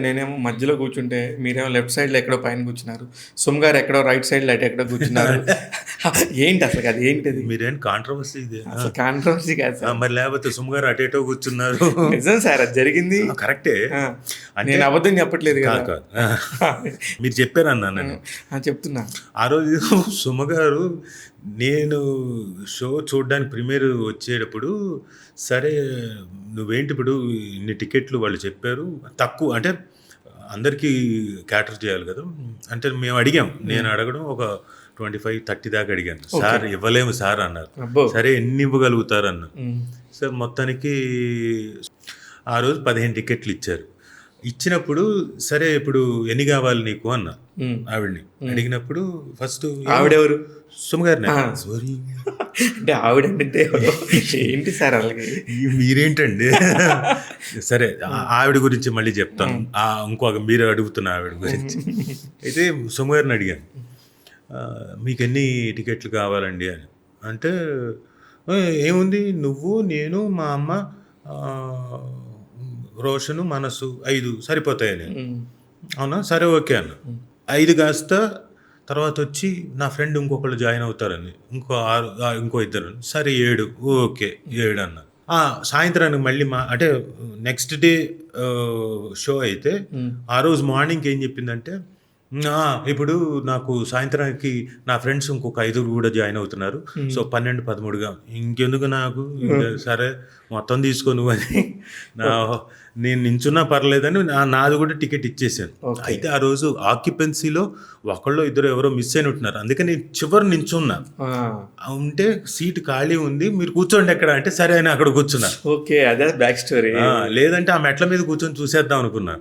నేనేమో మధ్యలో కూర్చుంటే మీరేమో లెఫ్ట్ సైడ్లో ఎక్కడో పైన కూర్చున్నారు. సుమ్ గారు ఎక్కడో రైట్ సైడ్లో అటు ఎక్కడో కూర్చున్నారు. ఏంటి అసలు అది? ఏంటిది? మీరేం కాంట్రవర్సీ ఇది? అసలు కాంట్రవర్సీ కాదు సార్. మరి లేకపోతే సుమగారు అటేటో కూర్చున్నారు. నిజం సార్ అది జరిగింది. కరెక్టే. అంటే- నేను అబద్ధం చెప్పట్లేదు కాదు. మీరు చెప్పారన్నా నేను చెప్తున్నా. ఆ రోజు సుమగారు నేను షో చూడడానికి ప్రీమియర్ వచ్చేటప్పుడు సరే నువ్వేంటి ఇప్పుడు ఇన్ని టికెట్లు వాళ్ళు చెప్పారు? తక్కువ అంటే అందరికీ క్యాటర్ చేయాలి కదా? అంటే మేము అడిగాం. నేను అడగడం ఒక ట్వంటీ ఫైవ్ థర్టీ దాకా అడిగాను. సార్ ఇవ్వలేము సార్ అన్నారు. సరే ఎన్ని ఇవ్వగలుగుతారు అన్న సార్ మొత్తానికి ఆ రోజు పదిహేను టికెట్లు ఇచ్చారు. ఇచ్చినప్పుడు సరే ఇప్పుడు ఎన్ని కావాలి నీకు? అన్న. ఆవిడ్ని. అడిగినప్పుడు ఫస్ట్ ఆవిడెవరు? సుమగారిని. సారీ అంటే ఆవిడ అంటే ఎవరు? ఏంటి సార్ అలాగే? మీరేంటండి? సరే ఆవిడ గురించి మళ్ళీ చెప్తాను. ఆ ఇంకొక మీరు అడుగుతున్న ఆవిడ గురించి. అయితే సుమగారిని అడిగాను. "ఆ, మీకు ఎన్ని టికెట్లు కావాలండి? అని. అంటే "ఏ, ఏముంది? నువ్వు నేను మా అమ్మ రోషను మనసు ఐదు సరిపోతాయని. అవునా? సరే ఓకే అన్న. ఐదు కాస్త తర్వాత వచ్చి నా ఫ్రెండ్ ఇంకొకళ్ళు జాయిన్ అవుతారని ఇంకో ఆరు ఇంకో ఇద్దరు. సరే ఏడు. ఓకే ఏడు అన్న. ఆ, సాయంత్రానికి మళ్ళీ మా అంటే నెక్స్ట్ డే షో అయితే. ఆ రోజు మార్నింగ్ ఏం చెప్పిందంటే "ఆ, ఇప్పుడు నాకు సాయంత్రానికి నా ఫ్రెండ్స్ ఇంకొక ఐదుగురు కూడా జాయిన్ అవుతున్నారు. సో పన్నెండు పదమూడుగా. ఇంకెందుకు నాకు? సరే మొత్తం తీసుకోను అని. నా నేను నించున్నా పర్లేదని నాది కూడా టికెట్ ఇచ్చేసాను. అయితే ఆ రోజు ఆక్యుపెన్సీలో ఒకళ్ళు ఇద్దరు ఎవరో మిస్ అయిన ఉంటున్నారు. అందుకని నేను చివరి నించున్నా. ఉంటే సీట్ ఖాళీ ఉంది. మీరు కూర్చోండి ఎక్కడ అంటే సరే అని అక్కడ కూర్చున్నా. ఓకే అదే బ్యాక్ స్టోరీ. లేదంటే ఆ మెట్ల మీద కూర్చొని చూసేద్దాం అనుకున్నా.